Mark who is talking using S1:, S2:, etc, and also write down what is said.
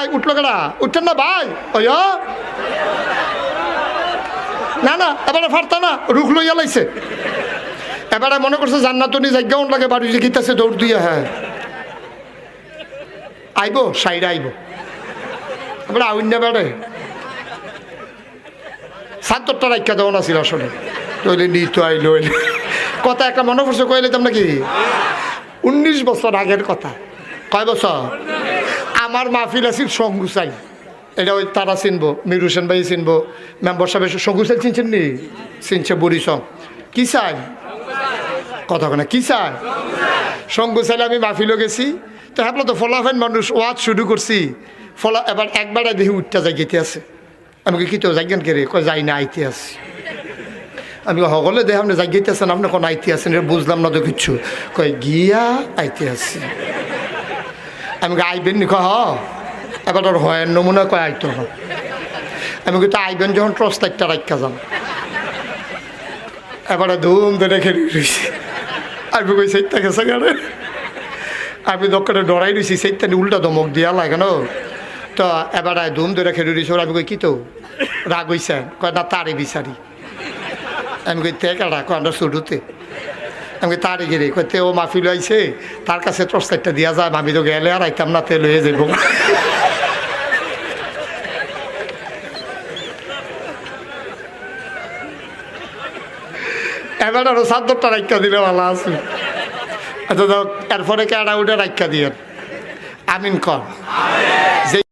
S1: ভাই, উঠল কেডা? উঠছেন না ভাই? ওই না না, এবারে ফারতা না, রুখ লইয়া লাইছে। এবারে মনে করছে জান্নাতনি জায়গাও লাগে, বাড়ি গীতাছে দৌড় দিয়ে হ্যাঁ। আইব, সাইডে আইব। এবারে আউন্য বেড়ে সাতটা রাখা দেওয়া আছিল আসলে। তৈলে নিত, আইলো এলে কথা একটা মনে পড়ছে কইলে তাম নাকি? উনিশ বছর আগের কথা। কয় বছর? আমার মাহফিল আছিল সঙ্গুসাই এটা ওই তারা চিনবো, মির হোসেন ভাই চিনবো, মেম্বার সাহেব সঙ্গুসাই চিনছেন নি? চিনছে বুড়ি সং। কি চাই কথা কেনা কি চাই সঙ্গু চাইলে আমি মাহফিলও গেছি। তো হ্যাঁ তো ফলাফেন মানুষ, ওয়াজ শুরু করছি। ফলা, এবার একবারে দেখি উঠতে যাই গেতে আছে। আমি কি তো যাইগেন কে রে কয়, যাই না, আইতে আছি। আমি সকলে দেখে আপনি যাই গেতে আছেন আপনি কোন আইতে আছেন? বুঝলাম না তো কিচ্ছু কয়, গিয়া আইতে আছি। আমি আইবেন নি কয় হ এবার হয় নমুনা কয় আইতো? আমি কিন্তু আইবেন যখন ট্রস্ট একটা রাখা যান এবারে ধুম ধরে খেলি রয়েছি আমি কই সেইটা গেছে গাড়ে আমি দোকানে ডরাই রয়েছি সেইটা উল্টা দমক দিয়া লাগে না। তো এবারে ধুম ধরে খেলি রয়েছে আমি কই, কি তো? রাগ হইছে। কয়, না তারে বিচারি। আমি কই, তে কাটা কয়, আমরা শুরুতে আমি তারে গেলে কয় ও মাফি লইছে তার কাছে টর্চারটা দিয়া যায় আমি তো গেলে আর আইতাম না, তে লয়ে যাব এবার আরও সাতটা রাখা দিলে ভালো আছে। আচ্ছা এরপরে কেডা উঠে রাখা দিয়ে আমিন কর।